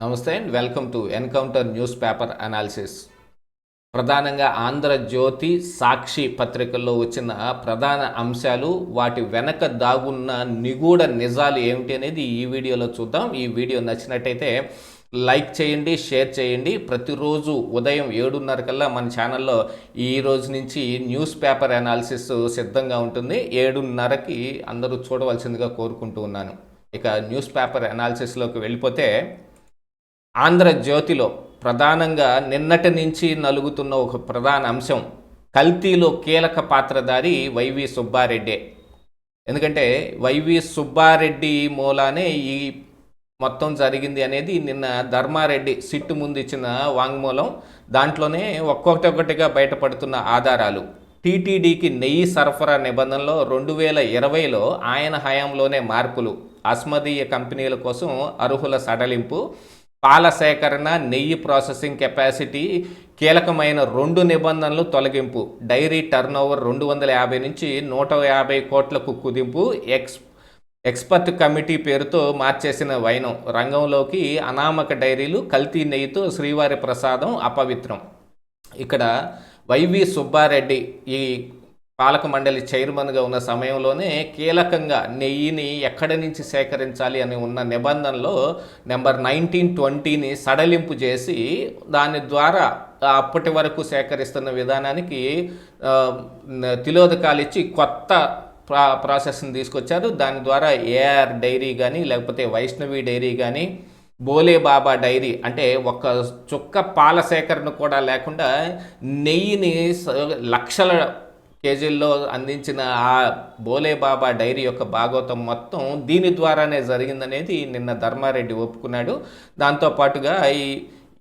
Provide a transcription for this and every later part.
నమస్తే and welcome to encounter news paper analysis. ప్రధానంగా ఆంధ్రజ్యోతి సాక్షి పత్రికల్లో వచ్చిన ప్రధాన అంశాలు వాటి వెనక దాగున్న నిగూఢ నిజాలు ఏమిటి అనేది ఈ వీడియోలో చూద్దాం. ఈ వీడియో నచ్చినట్టయితే లైక్ చేయండి షేర్ చేయండి. ప్రతిరోజు ఉదయం ఏడున్నర కల్లా మన ఛానల్లో ఈ రోజు నుంచి న్యూస్ పేపర్ అనాలిసిస్ సిద్ధంగా ఉంటుంది. ఏడున్నరకి అందరూ చూడవలసిందిగా కోరుకుంటూ ఉన్నాను. ఇక న్యూస్ పేపర్ అనాలిసిస్లోకి వెళ్ళిపోతే ఆంధ్రజ్యోతిలో ప్రధానంగా నిన్నటి నుంచి నలుగుతున్న ఒక ప్రధాన అంశం కల్తీలో కీలక పాత్రధారి వైవి సుబ్బారెడ్డి. ఎందుకంటే వైవి సుబ్బారెడ్డి మూలానే ఈ మొత్తం జరిగింది అనేది నిన్న ధర్మారెడ్డి సిట్టు ముందు ఇచ్చిన వాంగ్మూలం. దాంట్లోనే ఒక్కొక్కటి బయటపడుతున్న ఆధారాలు. టీటీడీకి నెయ్యి సరఫరా నిబంధనలో రెండు వేల ఇరవైలో ఆయన హయాంలోనే మార్పులు. అస్మదీయ కంపెనీల కోసం అర్హుల సడలింపు. పాల సేకరణ నెయ్యి ప్రాసెసింగ్ కెపాసిటీ కీలకమైన రెండు నిబంధనలు తొలగింపు. డైరీ టర్నోవర్ రెండు వందల యాభై నుంచి నూట యాభై కోట్లకు కుదింపు. ఎక్స్ ఎక్స్పర్ట్ కమిటీ పేరుతో మార్చేసిన వైనం. రంగంలోకి అనామక డైరీలు కల్తీ నెయ్యితో శ్రీవారి ప్రసాదం అపవిత్రం. ఇక్కడ వైవి సుబ్బారెడ్డి ఈ పాలక మండలి చైర్మన్గా ఉన్న సమయంలోనే కీలకంగా నెయ్యిని ఎక్కడి నుంచి సేకరించాలి అని ఉన్న నిబంధనలో నెంబర్ నైన్టీన్ ట్వంటీని సడలింపు చేసి దాని ద్వారా అప్పటి వరకు సేకరిస్తున్న విధానానికి తిలోదకాలిచ్చి తిలోదకాలు ఇచ్చి కొత్త ప్రా ప్రాసెస్ని తీసుకొచ్చారు. దాని ద్వారా ఏఆర్ డైరీ కానీ లేకపోతే వైష్ణవి డైరీ కానీ బోలే బాబా డైరీ అంటే ఒక చుక్క పాల సేకరణ కూడా లేకుండా నెయ్యిని స- లక్షల కేజీల్లో అందించిన ఆ బోలే బాబా డైరీ యొక్క భాగవతం మొత్తం దీని ద్వారానే జరిగిందనేది నిన్న ధర్మారెడ్డి ఒప్పుకున్నాడు. దాంతోపాటుగా ఈ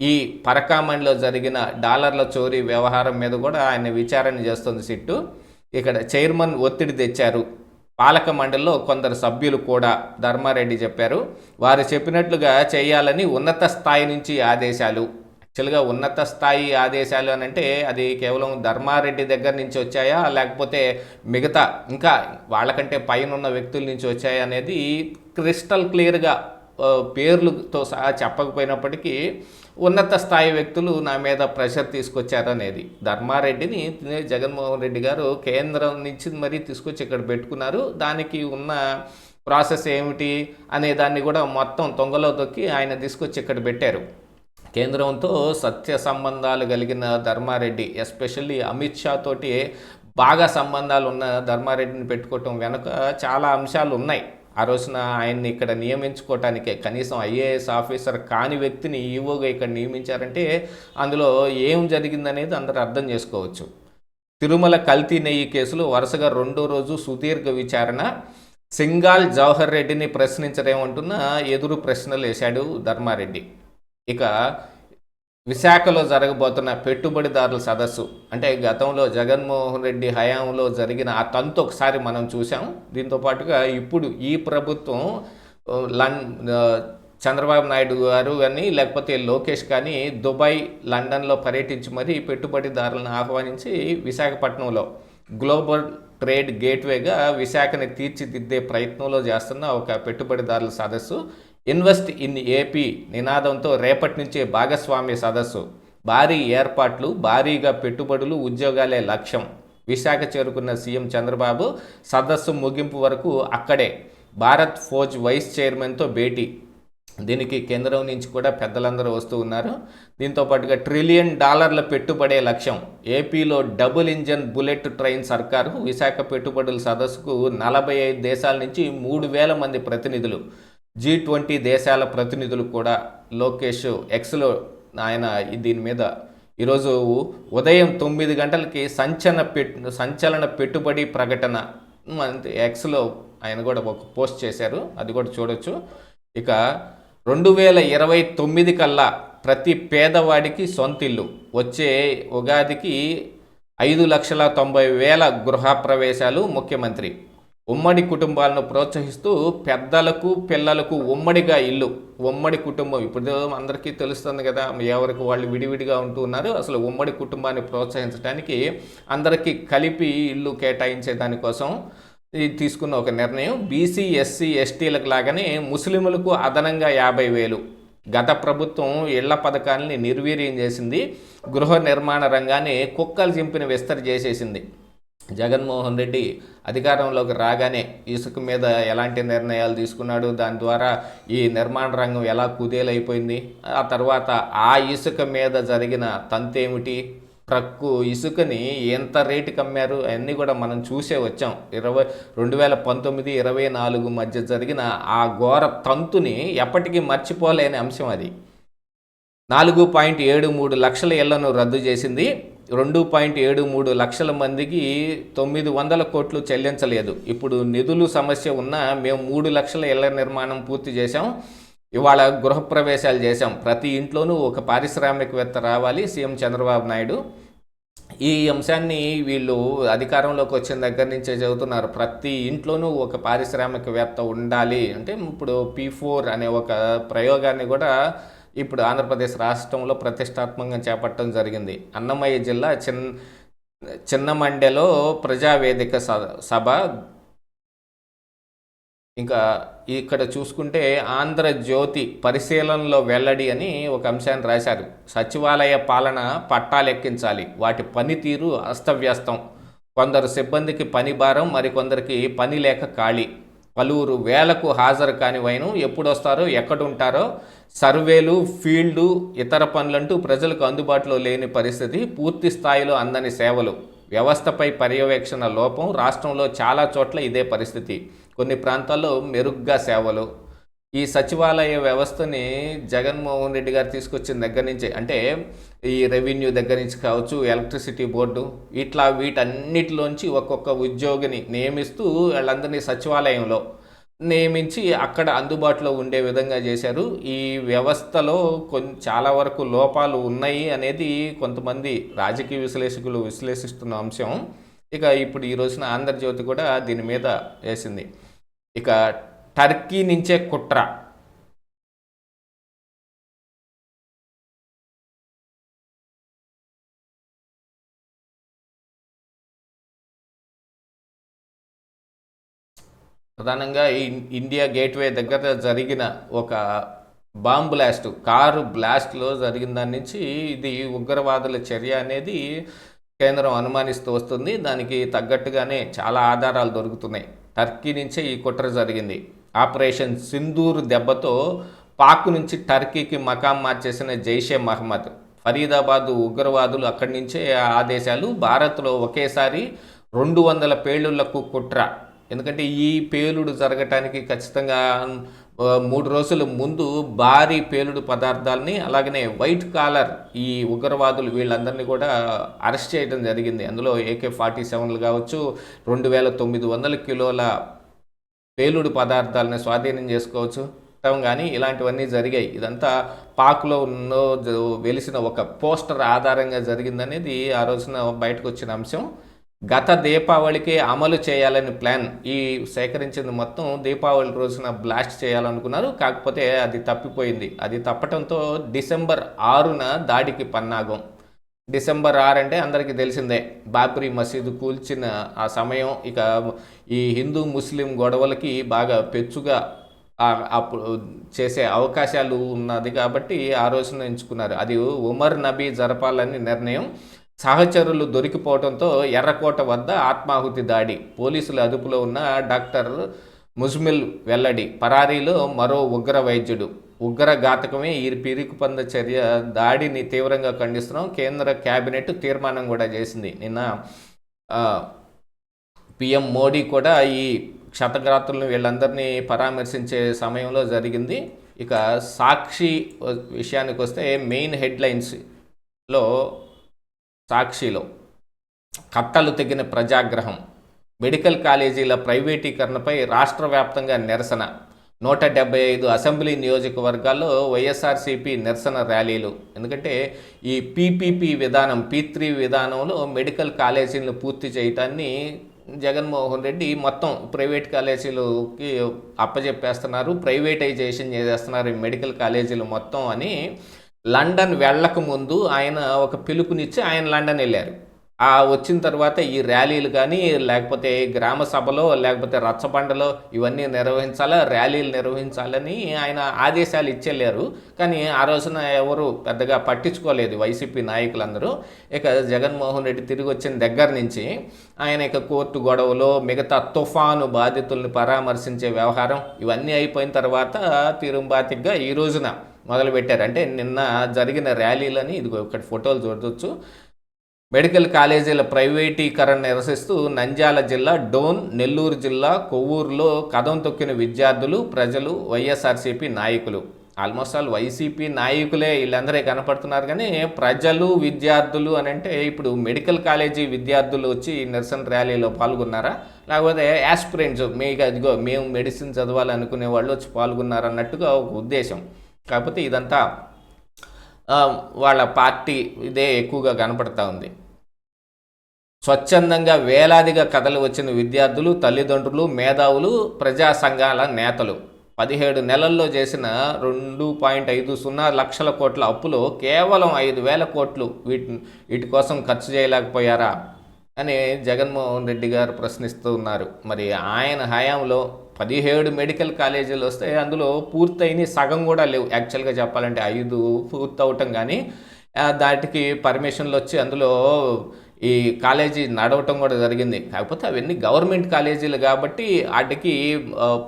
ఈ పరకామణిలో జరిగిన డాలర్ల చోరీ వ్యవహారం మీద కూడా ఆయన విచారణ చేస్తుంది సిట్టు. ఇక్కడ చైర్మన్ ఒత్తిడి తెచ్చారు. పాలక మండలిలో కొందరు సభ్యులు కూడా ధర్మారెడ్డి చెప్పారు. వారు చెప్పినట్లుగా చేయాలని ఉన్నత స్థాయి నుంచి ఆదేశాలు. యాక్చువల్గా ఉన్నత స్థాయి ఆదేశాలు అని అంటే అది కేవలం ధర్మారెడ్డి దగ్గర నుంచి వచ్చాయా? లేకపోతే మిగతా ఇంకా వాళ్ళకంటే పైన ఉన్న వ్యక్తుల నుంచి వచ్చాయా అనేది క్రిస్టల్ క్లియర్గా పేర్లుతో పేర్లతో సహా చెప్పకపోయినప్పటికీ ఉన్నత స్థాయి వ్యక్తులు నా మీద ప్రెషర్ తీసుకొచ్చారు అనేది. ధర్మారెడ్డిని జగన్మోహన్ రెడ్డి గారు కేంద్రం నుంచి మరీ తీసుకొచ్చి ఇక్కడ పెట్టుకున్నారు. దానికి ఉన్న ప్రాసెస్ ఏమిటి అనే దాన్ని కూడా మొత్తం తొంగలో తొక్కి ఆయన తీసుకొచ్చి ఇక్కడ పెట్టారు. కేంద్రంతో సత్య సంబంధాలు కలిగిన ధర్మారెడ్డి ఎస్పెషల్లీ అమిత్ షా తోటి బాగా సంబంధాలు ఉన్న ధర్మారెడ్డిని పెట్టుకోవటం వెనుక చాలా అంశాలు ఉన్నాయి. ఆ రోజున ఆయన్ని ఇక్కడ నియమించుకోవటానికే కనీసం ఐఏఎస్ ఆఫీసర్ కాని వ్యక్తిని ఈవోగా ఇక్కడ నియమించారంటే అందులో ఏం జరిగిందనేది అందరూ అర్థం చేసుకోవచ్చు. తిరుమల కల్తీ నెయ్యి కేసులో వరుసగా రెండో రోజు సుదీర్ఘ విచారణ. సింగాల్ జవహర్ రెడ్డిని ప్రశ్నించడేమంటున్న ఎదురు ప్రశ్నలు వేశాడు ధర్మారెడ్డి. ఇక విశాఖలో జరగబోతున్న పెట్టుబడిదారుల సదస్సు. అంటే గతంలో జగన్మోహన్ రెడ్డి హయాంలో జరిగిన ఆ తంతు ఒకసారి మనం చూసాం దీంతో పాటుగా ఇప్పుడు ఈ ప్రభుత్వం లం చంద్రబాబు నాయుడు గారు కానీ లేకపోతే లోకేష్ కానీ దుబాయ్ లండన్లో పర్యటించి మరీ పెట్టుబడిదారులను ఆహ్వానించి విశాఖపట్నంలో గ్లోబల్ ట్రేడ్ గేట్వేగా విశాఖని తీర్చిదిద్దే ప్రయత్నంలో చేస్తున్న ఒక పెట్టుబడిదారుల సదస్సు. ఇన్వెస్ట్ ఇన్ ఏపీ నినాదంతో రేపటి నుంచే భాగస్వామ్య సదస్సు. భారీ ఏర్పాట్లు భారీగా పెట్టుబడులు ఉద్యోగాలే లక్ష్యం. విశాఖ చేరుకున్న సీఎం చంద్రబాబు సదస్సు ముగింపు వరకు అక్కడే. భారత్ ఫోజ్ వైస్ చైర్మన్తో భేటీ. దీనికి కేంద్రం నుంచి కూడా పెద్దలందరూ వస్తూ ఉన్నారు. దీంతో పాటుగా ట్రిలియన్ డాలర్ల పెట్టుబడే లక్ష్యం. ఏపీలో డబుల్ ఇంజన్ బుల్లెట్ ట్రైన్ సర్కారు విశాఖ పెట్టుబడుల సదస్సుకు నలభై ఐదు దేశాల నుంచి మూడు వేల మంది ప్రతినిధులు. జీ ట్వంటీ దేశాల ప్రతినిధులు కూడా లోకేష్ ఎక్స్లో ఆయన దీని మీద ఈరోజు ఉదయం తొమ్మిది గంటలకి సంచలన పెట్టు సంచలన పెట్టుబడి ప్రకటన ఎక్స్లో ఆయన కూడా ఒక పోస్ట్ చేశారు అది కూడా చూడొచ్చు. ఇక రెండు వేల ఇరవై తొమ్మిది కల్లా ప్రతి పేదవాడికి సొంత ఇల్లు వచ్చే ఉగాదికి ఐదు లక్షల తొంభై వేల గృహప్రవేశాలు ముఖ్యమంత్రి. ఉమ్మడి కుటుంబాలను ప్రోత్సహిస్తూ పెద్దలకు పిల్లలకు ఉమ్మడిగా ఇల్లు ఉమ్మడి కుటుంబం. ఇప్పుడు అందరికీ తెలుస్తుంది కదా ఎవరికి వాళ్ళు విడివిడిగా ఉంటూ ఉన్నారు అసలు ఉమ్మడి కుటుంబాన్ని ప్రోత్సహించడానికి అందరికీ కలిపి ఇల్లు కేటాయించే దానికోసం తీసుకున్న ఒక నిర్ణయం. బీసీ ఎస్సీ ఎస్టీలకు లాగానే ముస్లింలకు అదనంగా యాభై వేలు. గత ప్రభుత్వం ఇళ్ళ పథకాన్ని నిర్వీర్యం చేసింది గృహ నిర్మాణ రంగాన్ని కుక్కలు చింపిన విస్తరి చేసేసింది. జగన్మోహన్ రెడ్డి అధికారంలోకి రాగానే ఇసుక మీద ఎలాంటి నిర్ణయాలు తీసుకున్నాడు? దాని ద్వారా ఈ నిర్మాణ రంగం ఎలా కుదేలైపోయింది? ఆ తర్వాత ఆ ఇసుక మీద జరిగిన తంతేమిటి? ట్రక్కు ఇసుకని ఎంత రేటుకి అమ్మారు అవన్నీ కూడా మనం చూసే వచ్చాం. ఇరవై రెండు వేల పంతొమ్మిది ఇరవై నాలుగు మధ్య జరిగిన ఆ ఘోర తంతుని ఎప్పటికీ మర్చిపోలేని అంశం అది. నాలుగు పాయింట్ ఏడు మూడు లక్షల ఇళ్ళను రద్దు చేసింది రెండు పాయింట్ ఏడు మూడు లక్షల మందికి తొమ్మిది వందల కోట్లు చెల్లించలేదు. ఇప్పుడు నిధులు సమస్య ఉన్నా మేము మూడు లక్షల ఇళ్ళ నిర్మాణం పూర్తి చేశాం. ఇవాళ గృహప్రవేశాలు చేశాం. ప్రతి ఇంట్లోనూ ఒక పారిశ్రామికవేత్త రావాలి సీఎం చంద్రబాబు నాయుడు. ఈ అంశాన్ని వీళ్ళు అధికారంలోకి వచ్చిన దగ్గర నుంచే చదువుతున్నారు ప్రతి ఇంట్లోనూ ఒక పారిశ్రామికవేత్త ఉండాలి. అంటే ఇప్పుడు పీ ఫోర్ అనే ఒక ప్రయోగాన్ని కూడా ఇప్పుడు ఆంధ్రప్రదేశ్ రాష్ట్రంలో ప్రతిష్టాత్మకంగా చేపట్టడం జరిగింది. అన్నమయ్య జిల్లా చిన్ చిన్నమండెలో ప్రజావేదిక స- సభ. ఇంకా ఇక్కడ చూసుకుంటే ఆంధ్రజ్యోతి పరిశీలనలో వెల్లడి అని ఒక అంశాన్ని రాశారు. సచివాలయ పాలన పట్టాలెక్కించాలి. వాటి పనితీరు అస్తవ్యస్తం. కొందరు సిబ్బందికి పని భారం మరికొందరికి పని లేక ఖాళీ. పలువురు వేలకు హాజరు కాని ఎప్పుడొస్తారో ఎక్కడుంటారో సర్వేలు ఫీల్డు ఇతర పనులంటూ ప్రజలకు అందుబాటులో లేని పరిస్థితి పూర్తి స్థాయిలో అందని సేవలు. వ్యవస్థపై పర్యవేక్షణ లోపం రాష్ట్రంలో చాలా చోట్ల ఇదే పరిస్థితి. కొన్ని ప్రాంతాల్లో మెరుగ్గా సేవలు. ఈ సచివాలయ వ్యవస్థని జగన్మోహన్ రెడ్డి గారు తీసుకొచ్చిన దగ్గర నుంచి అంటే ఈ రెవెన్యూ దగ్గర నుంచి కావచ్చు ఎలక్ట్రిసిటీ బోర్డు ఇట్లా వీటన్నిటిలోంచి ఒక్కొక్క ఉద్యోగిని నియమిస్తూ వాళ్ళందరినీ సచివాలయంలో నియమించి అక్కడ అందుబాటులో ఉండే విధంగా చేశారు. ఈ వ్యవస్థలో కొన్ని చాలా వరకు లోపాలు ఉన్నాయి అనేది కొంతమంది రాజకీయ విశ్లేషకులు విశ్లేషిస్తున్న అంశం. ఇక ఇప్పుడు ఈ రోజున ఆంధ్రజ్యోతి కూడా దీని మీద వేసింది. ఇక టర్కీ నుంచే కుట్ర. ప్రధానంగా ఈ ఇండియా గేట్వే దగ్గర జరిగిన ఒక బాంబ్ బ్లాస్ట్ కారు బ్లాస్ట్లో జరిగిన దాని నుంచి ఇది ఉగ్రవాదుల చర్య అనేది కేంద్రం అనుమానిస్తూ వస్తుంది. దానికి తగ్గట్టుగానే చాలా ఆధారాలు దొరుకుతున్నాయి. టర్కీ నుంచే ఈ కుట్ర జరిగింది. ఆపరేషన్ సింధూర్ దెబ్బతో పాక్ నుంచి టర్కీకి మకాం మార్చేసిన జైషే మహమ్మద్ ఫరీదాబాద్ ఉగ్రవాదులు అక్కడి నుంచే ఆదేశాలు భారత్లో ఒకేసారి రెండు వందల పేలుళ్ళకు కుట్ర. ఎందుకంటే ఈ పేలుడు జరగటానికి ఖచ్చితంగా మూడు రోజుల ముందు భారీ పేలుడు పదార్థాలని అలాగనే వైట్ కాలర్ ఈ ఉగ్రవాదులు వీళ్ళందరినీ కూడా అరెస్ట్ చేయడం జరిగింది. అందులో ఏకే ఫార్టీ సెవెన్లు కావచ్చు రెండు వేల తొమ్మిది వందల కిలోల పేలుడు పదార్థాలని స్వాధీనం చేసుకోవచ్చు. కానీ ఇలాంటివన్నీ జరిగాయి. ఇదంతా పాక్లో ఉన్న వెలిసిన ఒక పోస్టర్ ఆధారంగా జరిగిందనేది ఆ రోజున బయటకు వచ్చిన అంశం. గత దీపావళికి అమలు చేయాలని ప్లాన్ ఈ సేకరించింది మొత్తం దీపావళి రోజున బ్లాస్ట్ చేయాలనుకున్నారు. కాకపోతే అది తప్పిపోయింది. అది తప్పటంతో డిసెంబర్ ఆరున దాడికి పన్నాగం. డిసెంబర్ ఆరు అంటే అందరికీ తెలిసిందే. బాబ్రీ మసీదు కూల్చిన ఆ సమయం. ఇక ఈ హిందూ ముస్లిం గొడవలకి బాగా పెచ్చుగా అప్పుడు చేసే అవకాశాలు ఉన్నది కాబట్టి ఆ రోజున ఎంచుకున్నారు. అది ఉమర్ నబీ జరపాలని నిర్ణయం. సహచరులు దొరికిపోవడంతో ఎర్రకోట వద్ద ఆత్మాహుతి దాడి. పోలీసుల అదుపులో ఉన్న డాక్టర్ ముజ్మిల్ వెల్లడి పరారీలో మరో ఉగ్ర వైద్యుడు. ఉగ్ర ఘాతకమే ఈ పిరికి పంద చర్య దాడిని తీవ్రంగా ఖండిస్తున్నాం. కేంద్ర కేబినెట్ తీర్మానం కూడా చేసింది. నిన్న పిఎం మోడీ కూడా ఈ క్షతగ్రాతులను వీళ్ళందరినీ పరామర్శించే సమయంలో జరిగింది. ఇక సాక్షి విషయానికి వస్తే మెయిన్ హెడ్లైన్స్లో సాక్షిలో కట్టలు తెగిన ప్రజాగ్రహం మెడికల్ కాలేజీల ప్రైవేటీకరణపై రాష్ట్ర వ్యాప్తంగా నిరసన నూట డెబ్బై ఐదు అసెంబ్లీ నియోజకవర్గాల్లో వైఎస్ఆర్సీపీ నిరసన ర్యాలీలు. ఎందుకంటే ఈ పీపీపీ విధానం పీ త్రీ విధానంలో మెడికల్ కాలేజీలను పూర్తి చేయటాన్ని జగన్మోహన్ రెడ్డి మొత్తం ప్రైవేట్ కాలేజీలకి అప్పజెప్పేస్తున్నారు ప్రైవేటైజేషన్ చేసేస్తున్నారు ఈ మెడికల్ కాలేజీలు మొత్తం అని లండన్ వెళ్ళక ముందు ఆయన ఒక పిలుపునిచ్చి ఆయన లండన్ వెళ్ళారు. ఆ వచ్చిన తర్వాత ఈ ర్యాలీలు కానీ లేకపోతే గ్రామ సభలో లేకపోతే రచ్చబండలో ఇవన్నీ నిర్వహించాలా? ర్యాలీలు నిర్వహించాలని ఆయన ఆదేశాలు ఇచ్చెళ్ళారు. కానీ ఆ రోజున ఎవరు పెద్దగా పట్టించుకోలేదు వైసీపీ నాయకులందరూ. ఇక జగన్మోహన్ రెడ్డి తిరిగి వచ్చిన దగ్గర నుంచి ఆయన ఇక కోర్టు గొడవలో మిగతా తుఫాను బాధితుల్ని పరామర్శించే వ్యవహారం ఇవన్నీ అయిపోయిన తర్వాత తిరుంబాతిగా ఈ రోజున మొదలుపెట్టారు. అంటే నిన్న జరిగిన ర్యాలీలని ఇదిగో ఒకటి ఫోటోలు చూడవచ్చు మెడికల్ కాలేజీల ప్రైవేటీకరణ నిరసిస్తూ నంద్యాల జిల్లా డోన్ నెల్లూరు జిల్లా కొవ్వూరులో కదం తొక్కిన విద్యార్థులు ప్రజలు వైఎస్ఆర్సీపీ నాయకులు. ఆల్మోస్ట్ ఆల్ వైసీపీ నాయకులే వీళ్ళందరే కనపడుతున్నారు కానీ ప్రజలు విద్యార్థులు అని అంటే ఇప్పుడు మెడికల్ కాలేజీ విద్యార్థులు వచ్చి నిరసన ర్యాలీలో పాల్గొన్నారా? లేకపోతే యాస్పిరెంట్స్ మీకు అదిగో మేము మెడిసిన్ చదవాలనుకునే వాళ్ళు వచ్చి పాల్గొన్నారు అన్నట్టుగా ఒక ఉద్దేశం. కాకపోతే ఇదంతా వాళ్ళ పార్టీ ఇదే ఎక్కువగా కనపడతా ఉంది. స్వచ్ఛందంగా వేలాదిగా కథలు వచ్చిన విద్యార్థులు తల్లిదండ్రులు మేధావులు ప్రజా సంఘాల నేతలు. పదిహేడు నెలల్లో చేసిన రెండు పాయింట్ ఐదు సున్నా లక్షల కోట్ల అప్పులో కేవలం ఐదు వేల కోట్లు వీటి వీటి కోసం ఖర్చు చేయలేకపోయారా? అని జగన్మోహన్ రెడ్డి గారు ప్రశ్నిస్తూ ఉన్నారు. మరి ఆయన హయాంలో పదిహేడు మెడికల్ కాలేజీలు వస్తే అందులో పూర్తయిన సగం కూడా లేవు. యాక్చువల్గా చెప్పాలంటే ఐదు పూర్తవటం కానీ దాటికి పర్మిషన్లు వచ్చి అందులో ఈ కాలేజీ నడవటం కూడా జరిగింది. కాకపోతే అవన్నీ గవర్నమెంట్ కాలేజీలు కాబట్టి వాటికి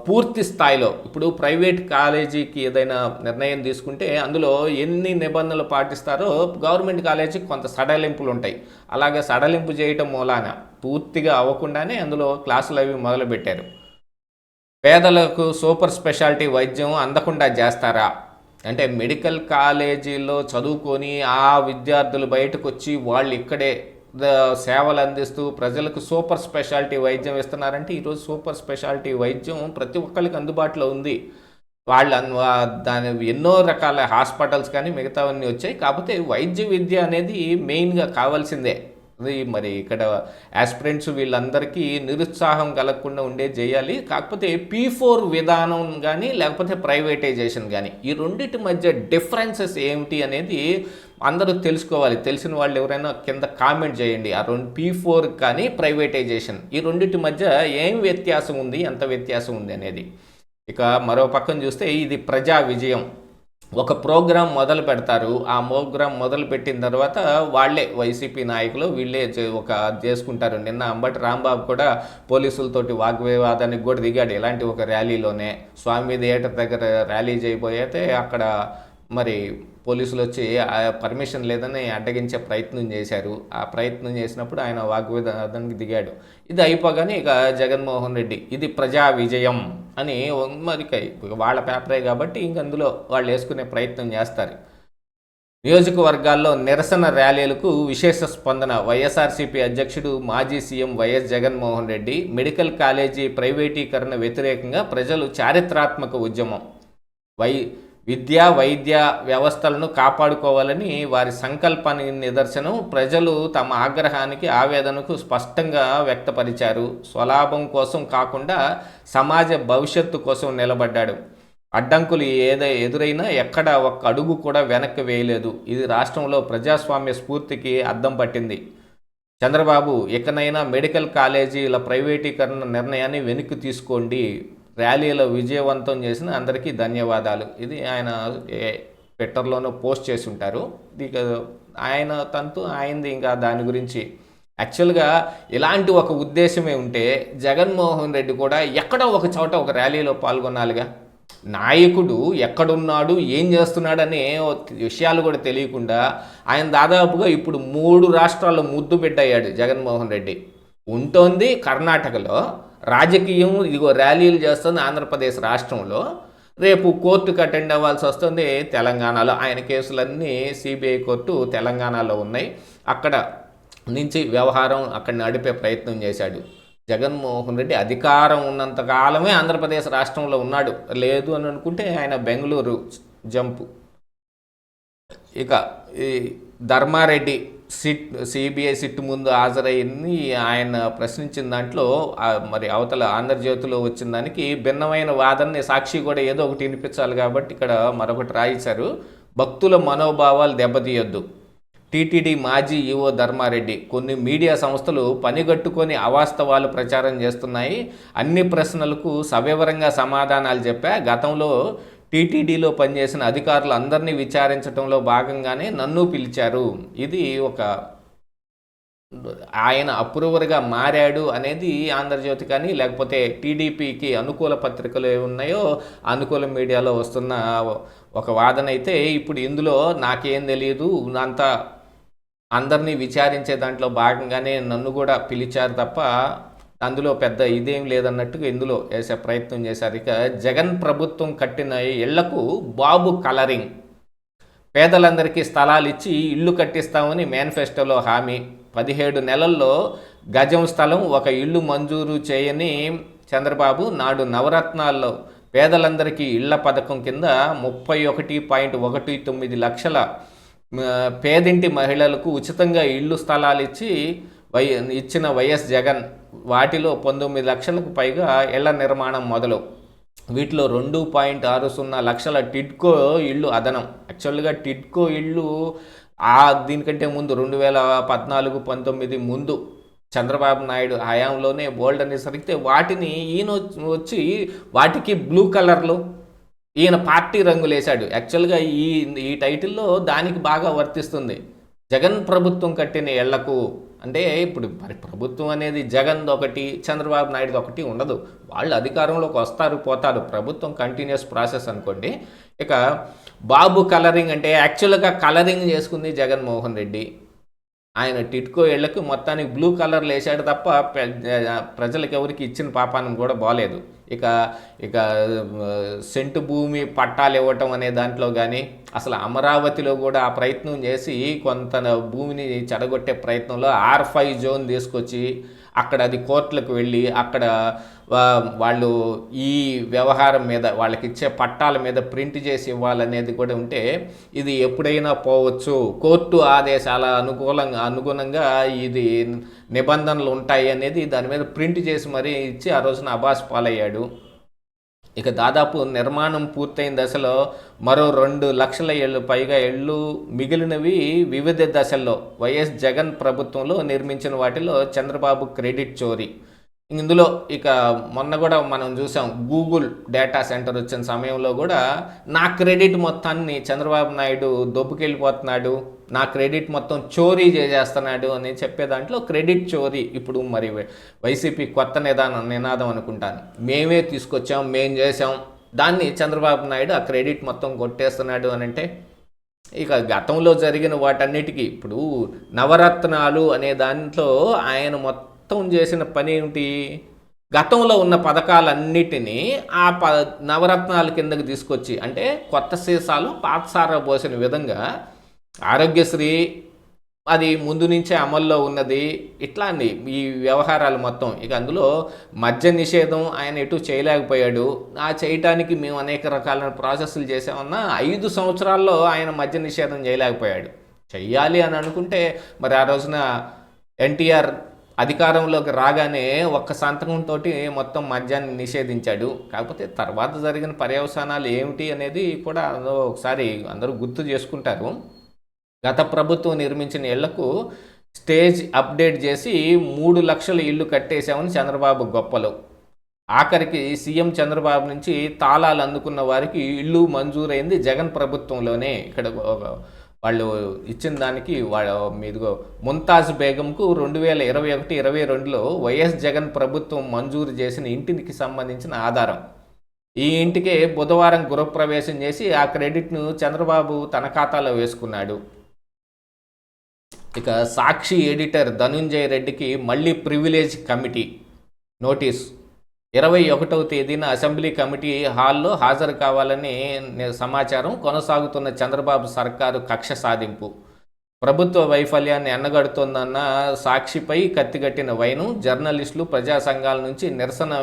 పూర్తి స్థాయిలో ఇప్పుడు ప్రైవేట్ కాలేజీకి ఏదైనా నిర్ణయం తీసుకుంటే అందులో ఎన్ని నిబంధనలు పాటిస్తారో గవర్నమెంట్ కాలేజీకి కొంత సడలింపులు ఉంటాయి. అలాగే సడలింపు చేయటం మూలాన పూర్తిగా అవ్వకుండానే అందులో క్లాసులు అవి మొదలుపెట్టారు. పేదలకు సూపర్ స్పెషాలిటీ వైద్యం అందకుండా చేస్తారా? అంటే మెడికల్ కాలేజీలో చదువుకొని ఆ విద్యార్థులు బయటకు వచ్చి వాళ్ళు ఇక్కడే సేవలు అందిస్తూ ప్రజలకు సూపర్ స్పెషాలిటీ వైద్యం ఇస్తున్నారంటే ఈరోజు సూపర్ స్పెషాలిటీ వైద్యం ప్రతి ఒక్కరికి అందుబాటులో ఉంది. వాళ్ళు దాని ఎన్నో రకాల హాస్పిటల్స్ కానీ మిగతావన్నీ వచ్చాయి. కాకపోతే వైద్య విద్య అనేది మెయిన్గా కావాల్సిందే. అది మరి ఇక్కడ యాస్పిరెంట్స్ వీళ్ళందరికీ నిరుత్సాహం కలగకుండా ఉండే చేయాలి. కాకపోతే పీ ఫోర్ విధానం కానీ లేకపోతే ప్రైవేటైజేషన్ కానీ ఈ రెండింటి మధ్య డిఫరెన్సెస్ ఏమిటి అనేది అందరూ తెలుసుకోవాలి. తెలిసిన వాళ్ళు ఎవరైనా కింద కామెంట్ చేయండి. ఆ రెండు పీ ఫోర్ కానీ ప్రైవేటైజేషన్ ఈ రెండింటి మధ్య ఏం వ్యత్యాసం ఉంది? ఎంత వ్యత్యాసం ఉంది అనేది. ఇక మరో పక్కన చూస్తే ఇది ప్రజా విజయం. ఒక ప్రోగ్రాం మొదలు పెడతారు. ఆ ప్రోగ్రాం మొదలు పెట్టిన తర్వాత వాళ్ళే వైసీపీ నాయకులు వీళ్ళే ఒక చేసుకుంటారు. నిన్న అంబటి రాంబాబు కూడా పోలీసులతోటి వాగ్వివాదానికి కూడా దిగాడు. ఇలాంటి ఒక ర్యాలీలోనే స్వామి థియేటర్ దగ్గర ర్యాలీ చేయబోయితే అక్కడ మరి పోలీసులు వచ్చి ఆ పర్మిషన్ లేదని అడ్డగించే ప్రయత్నం చేశారు. ఆ ప్రయత్నం చేసినప్పుడు ఆయన వాగ్వివాదానికి దిగాడు. ఇది అయిపోగానే ఇక జగన్మోహన్ రెడ్డి ఇది ప్రజా విజయం అని మరి వాళ్ళ పేపరే కాబట్టి ఇంక అందులో వాళ్ళు వేసుకునే ప్రయత్నం చేస్తారు. నియోజకవర్గాల్లో నిరసన ర్యాలీలకు విశేష స్పందన. వైఎస్ఆర్సీపీ అధ్యక్షుడు మాజీ CM YS Jaganmohan Reddy medical college ప్రైవేటీకరణ వ్యతిరేకంగా ప్రజలు చారిత్రాత్మక ఉద్యమం. వై విద్యా వైద్య వ్యవస్థలను కాపాడుకోవాలని వారి సంకల్పానికి నిదర్శనం ప్రజలు తమ ఆగ్రహానికి ఆవేదనకు స్పష్టంగా వ్యక్తపరిచారు. స్వలాభం కోసం కాకుండా సమాజ భవిష్యత్తు కోసం నిలబడ్డాడు. అడ్డంకులు ఏదో ఎదురైనా ఎక్కడ ఒక్క అడుగు కూడా వెనక్కి వేయలేదు. ఇది రాష్ట్రంలో ప్రజాస్వామ్య స్ఫూర్తికి అద్దం పట్టింది. చంద్రబాబు ఇకనైనా మెడికల్ కాలేజీల ప్రైవేటీకరణ నిర్ణయాన్ని వెనక్కి తీసుకోండి. ర్యాలీలో విజయవంతం చేసిన అందరికీ ధన్యవాదాలు. ఇది ఆయన ఏ- ట్విట్టర్లోనూ పోస్ట్ చేసి ఉంటారు. ఆయన తంతు ఆయనది ఇంకా దాని గురించి. యాక్చువల్గా ఇలాంటి ఒక ఉద్దేశమే ఉంటే జగన్మోహన్ రెడ్డి కూడా ఎక్కడో ఒక చోట ఒక ర్యాలీలో పాల్గొనాలిగా. నాయకుడు ఎక్కడున్నాడు ఏం చేస్తున్నాడనే విషయాలు కూడా తెలియకుండా ఆయన దాదాపుగా ఇప్పుడు మూడు రాష్ట్రాల్లో ముద్దు పెట్టయ్యాడు జగన్మోహన్ రెడ్డి. ఉంటోంది కర్ణాటకలో రాజకీయం ఇదిగో ర్యాలీలు చేస్తుంది ఆంధ్రప్రదేశ్ రాష్ట్రంలో. రేపు కోర్టుకు అటెండ్ అవ్వాల్సి వస్తుంది తెలంగాణలో. ఆయన కేసులన్నీ సిబిఐ కోర్టు తెలంగాణలో ఉన్నాయి. అక్కడ నుంచి వ్యవహారం అక్కడ నడిపే ప్రయత్నం చేశాడు. జగన్మోహన్ రెడ్డి అధికారం ఉన్నంత కాలమే ఆంధ్రప్రదేశ్ రాష్ట్రంలో ఉన్నాడు. లేదు అని అనుకుంటే ఆయన బెంగళూరు జంపు. ఇక ఈ ధర్మారెడ్డి సిట్ సిబిఐ సిట్ ముందు హాజరయ్యింది. ఆయన ప్రశ్నించిన దాంట్లో మరి అవతల ఆంధ్రజ్యోతిలో వచ్చిన దానికి భిన్నమైన వాదనని సాక్షి కూడా ఏదో ఒకటి వినిపించాలి కాబట్టి ఇక్కడ మరొకటి రాయించారు భక్తుల మనోభావాలు దెబ్బతీయొద్దు. టీటీడీ మాజీ ఈవో ధర్మారెడ్డి కొన్ని మీడియా సంస్థలు పనిగట్టుకొని అవాస్తవాలు ప్రచారం చేస్తున్నాయి. అన్ని ప్రశ్నలకు సవివరంగా సమాధానాలు చెప్పా. గతంలో టీటీడీలో పనిచేసిన అధికారులు అందరినీ విచారించడంలో భాగంగానే నన్ను పిలిచారు. ఇది ఒక ఆయన అప్రూవర్గా మారాడు అనేది ఆంధ్రజ్యోతి కానీ లేకపోతే టీడీపీకి అనుకూల పత్రికలు ఏ ఉన్నాయో అనుకూల మీడియాలో వస్తున్న ఒక వాదన అయితే ఇప్పుడు ఇందులో నాకేం తెలియదు అంత అందరినీ విచారించే దాంట్లో భాగంగానే నన్ను కూడా పిలిచారు తప్ప అందులో పెద్ద ఇదేం లేదన్నట్టుగా ఇందులో వేసే ప్రయత్నం చేశారు. ఇక జగన్ ప్రభుత్వం కట్టిన ఇళ్ళకు బాబు కలరింగ్. పేదలందరికీ స్థలాలు ఇచ్చి ఇల్లు కట్టిస్తామని మేనిఫెస్టోలో హామీ. పదిహేడు నెలల్లో గజం స్థలం ఒక ఇల్లు మంజూరు చేయని చంద్రబాబు నాడు నవరత్నాల్లో పేదలందరికీ ఇళ్ళ పథకం కింద ముప్పై ఒకటి పాయింట్ ఒకటి తొమ్మిది లక్షల పేదింటి మహిళలకు ఉచితంగా ఇల్లు స్థలాలు ఇచ్చి వై ఇచ్చిన వైఎస్ జగన్. వాటిలో పంతొమ్మిది లక్షలకు పైగా ఇళ్ళ నిర్మాణం మొదలు. వీటిలో రెండు పాయింట్ ఆరు సున్నా లక్షల టిడ్కో ఇళ్ళు అదనం. యాక్చువల్గా టిడ్కో ఇళ్ళు ఆ దీనికంటే ముందు రెండు వేల పద్నాలుగు పంతొమ్మిది ముందు చంద్రబాబు నాయుడు హయాంలోనే బోల్డ్ అని సరిగితే వాటిని ఈయన వచ్చి వాటికి బ్లూ కలర్లో ఈయన పార్టీ రంగులేశాడు. యాక్చువల్గా ఈ ఈ టైటిల్లో దానికి బాగా వర్తిస్తుంది. జగన్ ప్రభుత్వం కట్టిన ఇళ్ళకు అంటే ఇప్పుడు మరి ప్రభుత్వం అనేది జగన్ ఒకటి చంద్రబాబు నాయుడు ఒకటి ఉండదు. వాళ్ళు అధికారంలోకి వస్తారు పోతారు. ప్రభుత్వం కంటిన్యూస్ ప్రాసెస్ అనుకోండి. ఇక బాబు కలరింగ్ అంటే యాక్చువల్గా కలరింగ్ చేసుకుంది జగన్మోహన్ రెడ్డి. ఆయన టిట్కో ఇళ్ళకు మొత్తానికి బ్లూ కలర్లు వేసాడు తప్ప ప్రజలకు ఎవరికి ఇచ్చిన పాపానం కూడా బాగాలేదు ఇక ఇక సెంటు భూమి పట్టాలు ఇవ్వటం అనే దాంట్లో కానీ అసలు అమరావతిలో కూడా ఆ ప్రయత్నం చేసి కొంత భూమిని చెడగొట్టే ప్రయత్నంలో ఆర్ ఫైవ్ జోన్ తీసుకొచ్చి అక్కడ అది కోర్టులకు వెళ్ళి అక్కడ వాళ్ళు ఈ వ్యవహారం మీద వాళ్ళకి ఇచ్చే పట్టాల మీద ప్రింట్ చేసి ఇవ్వాలనేది కూడా ఉంటే ఇది ఎప్పుడైనా పోవచ్చు. కోర్టు ఆదేశాల అనుకూలంగా అనుగుణంగా ఇది నిబంధనలు ఉంటాయి అనేది దాని మీద ప్రింట్ చేసి మరీ ఇచ్చి ఆ రోజున అబాస్ పాలయ్యాడు. ఇక దాదాపు నిర్మాణం పూర్తయిన దశలో మరో రెండు లక్షల ఏళ్ళు పైగా ఏళ్ళు మిగిలినవి వివిధ దశల్లో. వైఎస్ జగన్ ప్రభుత్వంలో నిర్మించిన వాటిలో చంద్రబాబు క్రెడిట్ చోరీ. ఇందులో ఇక మొన్న కూడా మనం చూసాం గూగుల్ డేటా సెంటర్ వచ్చిన సమయంలో కూడా నా క్రెడిట్ మొత్తాన్ని చంద్రబాబు నాయుడు దొబ్బుకెళ్ళిపోతున్నాడు నా క్రెడిట్ మొత్తం చోరీ చేసేస్తున్నాడు అని చెప్పే దాంట్లో క్రెడిట్ చోరీ. ఇప్పుడు మరి వైసీపీ కొత్త నిదానం నినాదం అనుకుంటాను. మేమే తీసుకొచ్చాం మేం చేసాం దాన్ని చంద్రబాబు నాయుడు ఆ క్రెడిట్ మొత్తం కొట్టేస్తున్నాడు అని అంటే ఇక గతంలో జరిగిన వాటన్నిటికీ ఇప్పుడు నవరత్నాలు అనే దాంట్లో ఆయన మొత్తం మొత్తం చేసిన పని ఏమిటి గతంలో ఉన్న పథకాలన్నిటినీ ఆ ప నవరత్నాల కిందకి తీసుకొచ్చి అంటే కొత్త సీసాలు పాతసార పోసిన విధంగా ఆరోగ్యశ్రీ అది ముందు నుంచే అమల్లో ఉన్నది ఇట్లా అండి ఈ వ్యవహారాలు మొత్తం. ఇక అందులో మద్య నిషేధం ఆయన ఎటు చేయలేకపోయాడు. ఆ చేయటానికి మేము అనేక రకాలైన ప్రాసెస్లు చేసామన్నా ఐదు సంవత్సరాల్లో ఆయన మద్య నిషేధం చేయలేకపోయాడు. చెయ్యాలి అని అనుకుంటే మరి ఆ రోజున ఎన్టీఆర్ అధికారంలోకి రాగానే ఒక్క సంతకంతో మొత్తం మద్యాన్ని నిషేధించాడు. కాకపోతే తర్వాత జరిగిన పర్యవసానాలు ఏమిటి అనేది కూడా ఒకసారి అందరూ గుర్తు చేసుకుంటారు. గత ప్రభుత్వం నిర్మించిన ఇళ్ళకు స్టేజ్ అప్డేట్ చేసి మూడు లక్షల ఇల్లు కట్టేశామని చంద్రబాబు గొప్పలు. ఆఖరికి సీఎం చంద్రబాబు నుంచి తాళాలు అందుకున్న వారికి ఇల్లు మంజూరైంది జగన్ ప్రభుత్వంలోనే. ఇక్కడ వాళ్ళు ఇచ్చిన దానికి వాళ్ళ మీదుగో ముంతాజ్ బేగంకు రెండు వేల ఇరవై ఒకటి ఇరవై రెండులో వైఎస్ జగన్ ప్రభుత్వం మంజూరు చేసిన ఇంటికి సంబంధించిన ఆధారం. ఈ ఇంటికే బుధవారం గృహప్రవేశం చేసి ఆ క్రెడిట్ను చంద్రబాబు తన ఖాతాలో వేసుకున్నాడు. ఇక సాక్షి ఎడిటర్ ధనుంజయ రెడ్డికి మళ్ళీ ప్రివిలేజ్ కమిటీ నోటీస్. ఇరవై ఒకటవ తేదీన అసెంబ్లీ కమిటీ హాల్లో హాజరు కావాలని సమాచారం కొనసాగుతున్న చంద్రబాబు సర్కారు కక్ష సాధింపు. ప్రభుత్వ వైఫల్యాన్ని ఎన్నగడుతోందన్న సాక్షిపై కత్తిగట్టిన వైను జర్నలిస్టులు ప్రజా సంఘాల నుంచి నిరసన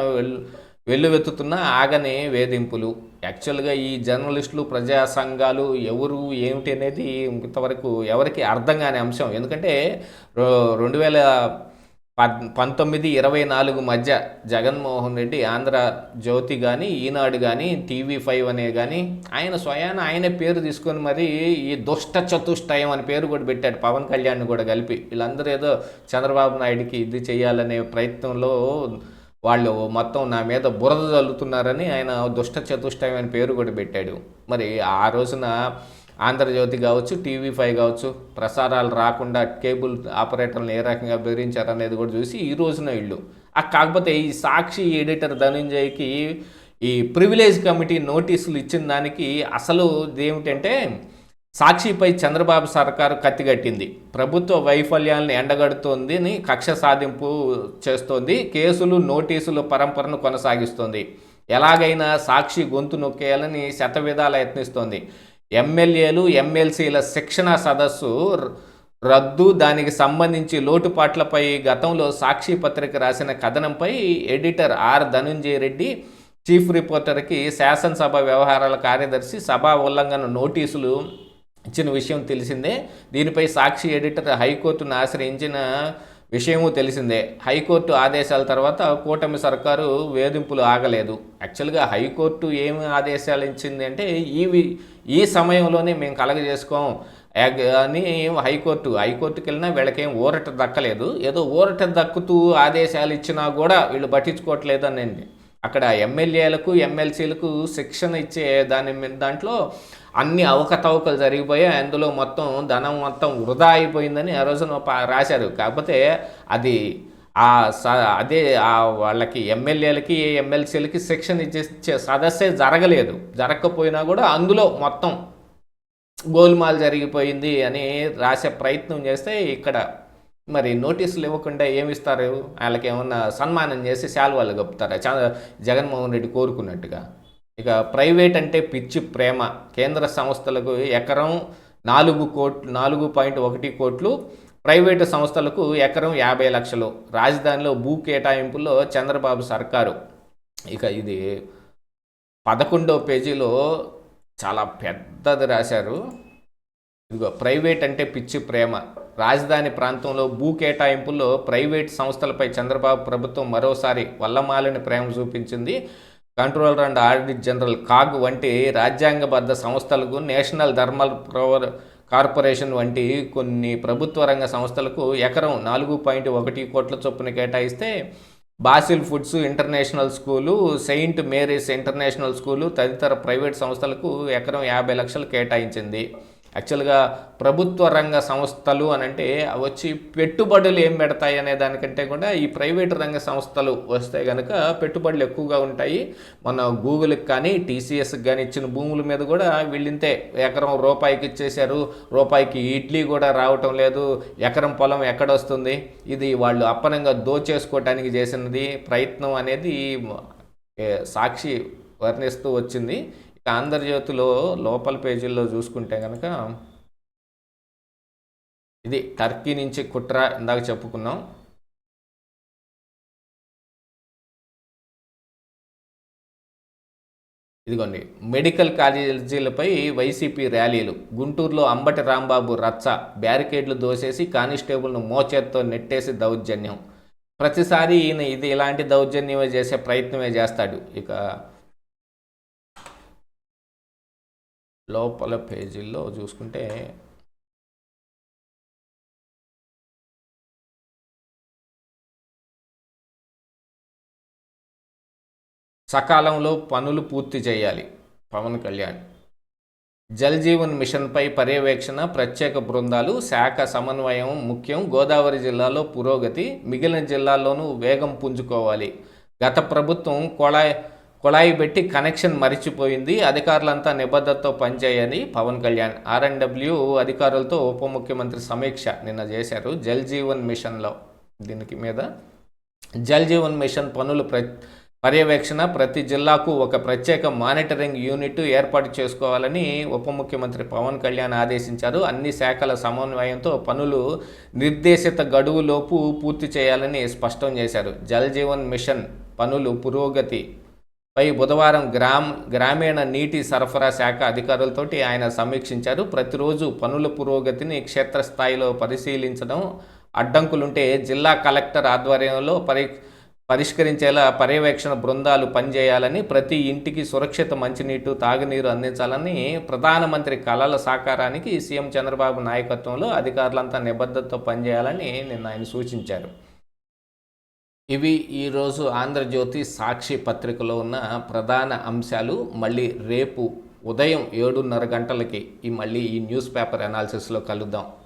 వెల్లువెత్తుతున్న ఆగనే వేధింపులు. యాక్చువల్గా ఈ జర్నలిస్టులు ప్రజా సంఘాలు ఎవరు ఏమిటి అనేది ఇంతవరకు ఎవరికి అర్థం కాని అంశం. ఎందుకంటే రెండు వేల పంతొమ్మిది ఇరవై నాలుగు మధ్య జగన్మోహన్ రెడ్డి ఆంధ్ర జ్యోతి కానీ ఈనాడు కానీ టీవీ ఫైవ్ అనే కానీ ఆయన స్వయాన ఆయన పేరు తీసుకొని మరి ఈ దుష్ట చతుష్టయం అని పేరు కూడా పెట్టాడు. పవన్ కళ్యాణ్ కూడా కలిపి. వీళ్ళందరూ ఏదో చంద్రబాబు నాయుడికి ఇది చేయాలనే ప్రయత్నంలో వాళ్ళు మొత్తం నా మీద బురద చల్లుతున్నారని ఆయన దుష్ట చతుష్టయం అని పేరు కూడా పెట్టాడు. మరి ఆ రోజున ఆంధ్రజ్యోతి కావచ్చు టీవీ ఫైవ్ కావచ్చు ప్రసారాలు రాకుండా కేబుల్ ఆపరేటర్లను ఏ రకంగా బెదిరించారనేది కూడా చూసి ఈ రోజున ఇళ్ళు. ఆ కాకపోతే ఈ సాక్షి ఎడిటర్ ధనుంజయ్కి ఈ ప్రివిలేజ్ కమిటీ నోటీసులు ఇచ్చిన దానికి అసలు ఏమిటంటే సాక్షిపై చంద్రబాబు సర్కారు కత్తిగట్టింది. ప్రభుత్వ వైఫల్యాలను ఎండగడుతోంది అని కక్ష సాధింపు చేస్తోంది. కేసులు నోటీసులు పరంపరను కొనసాగిస్తోంది. ఎలాగైనా సాక్షి గొంతు నొక్కేయాలని శతవిధాలు యత్నిస్తోంది. ఎమ్మెల్యేలు ఎమ్మెల్సీల శిక్షణ సదస్సు రద్దు దానికి సంబంధించి లోటుపాట్లపై గతంలో సాక్షి పత్రిక రాసిన కథనంపై editor R Dhanunjaya Reddy chief రిపోర్టర్కి శాసనసభ వ్యవహారాల కార్యదర్శి సభా ఉల్లంఘన నోటీసులు ఇచ్చిన విషయం తెలిసిందే. దీనిపై సాక్షి ఎడిటర్ హైకోర్టును ఆశ్రయించిన విషయము తెలిసిందే. హైకోర్టు ఆదేశాల తర్వాత కూటమి సర్కారు వేధింపులు ఆగలేదు. యాక్చువల్గా హైకోర్టు ఏమి ఆదేశాలు ఇచ్చింది అంటే ఈ ఈ సమయంలోనే మేము కలగజేసుకోం. అని హైకోర్టు హైకోర్టుకి వెళ్ళినా వీళ్ళకేం ఊరట దక్కలేదు. ఏదో ఊరట దక్కుతూ ఆదేశాలు ఇచ్చినా కూడా వీళ్ళు పట్టించుకోవట్లేదు అనండి అక్కడ ఎమ్మెల్యేలకు ఎమ్మెల్సీలకు శిక్షణ ఇచ్చే దాని మీద దాంట్లో అన్ని అవకతవకలు జరిగిపోయాయి. అందులో మొత్తం ధనం మొత్తం వృధా అయిపోయిందని ఆ రోజున రాశారు. కాకపోతే అది ఆ అదే ఆ వాళ్ళకి ఎమ్మెల్యేలకి ఎమ్మెల్సీలకి శిక్షణ ఇచ్చే సదస్సే జరగలేదు. జరగకపోయినా కూడా అందులో మొత్తం గోల్మాల్ జరిగిపోయింది అని రాసే ప్రయత్నం చేస్తే ఇక్కడ మరి నోటీసులు ఇవ్వకుండా ఏమిస్తారు? వాళ్ళకి ఏమన్నా సన్మానం చేసి శాల్వాలు కప్పుతారా? చ జగన్మోహన్ రెడ్డి కోరుకున్నట్టుగా. ఇక ప్రైవేట్ అంటే పిచ్చి ప్రేమ. కేంద్ర సంస్థలకు ఎకరం నాలుగు కోట్లు నాలుగు పాయింట్ ఒకటి కోట్లు ప్రైవేటు సంస్థలకు ఎకరం యాభై లక్షలు. రాజధానిలో భూ కేటాయింపుల్లో చంద్రబాబు సర్కారు. ఇక ఇది పదకొండవ పేజీలో చాలా పెద్దది రాశారు. ఇదిగో ప్రైవేట్ అంటే పిచ్చి ప్రేమ. రాజధాని ప్రాంతంలో భూ కేటాయింపుల్లో ప్రైవేట్ సంస్థలపై చంద్రబాబు ప్రభుత్వం మరోసారి వల్లమాలని ప్రేమ చూపించింది. Controller and audit general CAG వంటి రాజ్యాంగబద్ధ సంస్థలకు నేషనల్ థర్మల్ ప్రవర్ కార్పొరేషన్ వంటి కొన్ని ప్రభుత్వ రంగ సంస్థలకు ఎకరం నాలుగు పాయింట్ ఒకటి కోట్ల చొప్పున కేటాయిస్తే Basil Foods international school Saint Mary's international school తదితర ప్రైవేట్ సంస్థలకు ఎకరం యాభై లక్షలు కేటాయించింది. యాక్చువల్గా ప్రభుత్వ రంగ సంస్థలు అని అంటే వచ్చి పెట్టుబడులు ఏం పెడతాయి అనే దానికంటే కూడా ఈ ప్రైవేట్ రంగ సంస్థలు వస్తే కనుక పెట్టుబడులు ఎక్కువగా ఉంటాయి. మన గూగుల్కి కానీ టీసీఎస్కి కానీ ఇచ్చిన భూముల మీద కూడా వీళ్ళింతే ఎకరం రూపాయికి ఇచ్చేశారు. రూపాయికి ఇడ్లీ కూడా రావటం లేదు. ఎకరం పొలం ఎక్కడొస్తుంది? ఇది వాళ్ళు అప్పనంగా దోచేసుకోవటానికి చేసినది ప్రయత్నం అనేది సాక్షి వర్ణిస్తూ వచ్చింది. ఆంధ్రజ్యోతిలో లోపల పేజీల్లో చూసుకుంటే కనుక ఇది టర్కీ నుంచి కుట్ర ఇందాక చెప్పుకున్నాం. ఇదిగోండి మెడికల్ కాలేజీలపై వైసీపీ ర్యాలీలు. గుంటూరులో అంబటి రాంబాబు రచ్చ బ్యారికేడ్లు దోసేసి కానిస్టేబుల్ను మోచేత్తో నెట్టేసి దౌర్జన్యం. ప్రతిసారి ఈయన ఇది ఇలాంటి దౌర్జన్యమే చేసే ప్రయత్నమే చేస్తాడు. ఇక లోపల పేజీల్లో చూసుకుంటే సకాలంలో పనులు పూర్తి చేయాలి. పవన్ కళ్యాణ్. జల్ జీవన్ మిషన్పై పర్యవేక్షణ ప్రత్యేక బృందాలు శాఖ సమన్వయం ముఖ్యం. గోదావరి జిల్లాలో పురోగతి మిగిలిన జిల్లాల్లోనూ వేగం పుంజుకోవాలి. గత ప్రభుత్వం కొళాయి కుళాయి పెట్టి కనెక్షన్ మరిచిపోయింది. అధికారులంతా నిబద్ధతతో పనిచేయని పవన్ కళ్యాణ్ ఆర్ఎన్డబ్ల్యూ అధికారులతో ఉప ముఖ్యమంత్రి సమీక్ష నిన్న చేశారు. జల్ జీవన్ మిషన్లో దీనికి మీద జల్ జీవన్ మిషన్ పనులు ప్ర పర్యవేక్షణ ప్రతి జిల్లాకు ఒక ప్రత్యేక మానిటరింగ్ యూనిట్ ఏర్పాటు చేసుకోవాలని ఉప ముఖ్యమంత్రి పవన్ కళ్యాణ్ ఆదేశించారు. అన్ని శాఖల సమన్వయంతో పనులు నిర్దేశిత గడువులోపు పూర్తి చేయాలని స్పష్టం చేశారు. జల్ జీవన్ మిషన్ పనులు పురోగతి పై బుధవారం గ్రామ గ్రామీణ నీటి సరఫరా శాఖ అధికారులతోటి ఆయన సమీక్షించారు. ప్రతిరోజు పనుల పురోగతిని క్షేత్రస్థాయిలో పరిశీలించడం అడ్డంకులుంటే జిల్లా కలెక్టర్ ఆధ్వర్యంలో పరి పరిష్కరించేలా పర్యవేక్షణ బృందాలు పనిచేయాలని ప్రతి ఇంటికి సురక్షిత మంచినీటు తాగునీరు అందించాలని ప్రధానమంత్రి కళల సాకారానికి సీఎం చంద్రబాబు నాయకత్వంలో అధికారులంతా నిబద్ధతతో పనిచేయాలని నిన్న ఆయన సూచించారు. ఇవి ఈరోజు ఆంధ్రజ్యోతి సాక్షి పత్రికలో ఉన్న ప్రధాన అంశాలు. మళ్ళీ రేపు ఉదయం ఏడున్నర గంటలకి ఈ మళ్ళీ ఈ న్యూస్ పేపర్ అనాలిసిస్లో కలుద్దాం.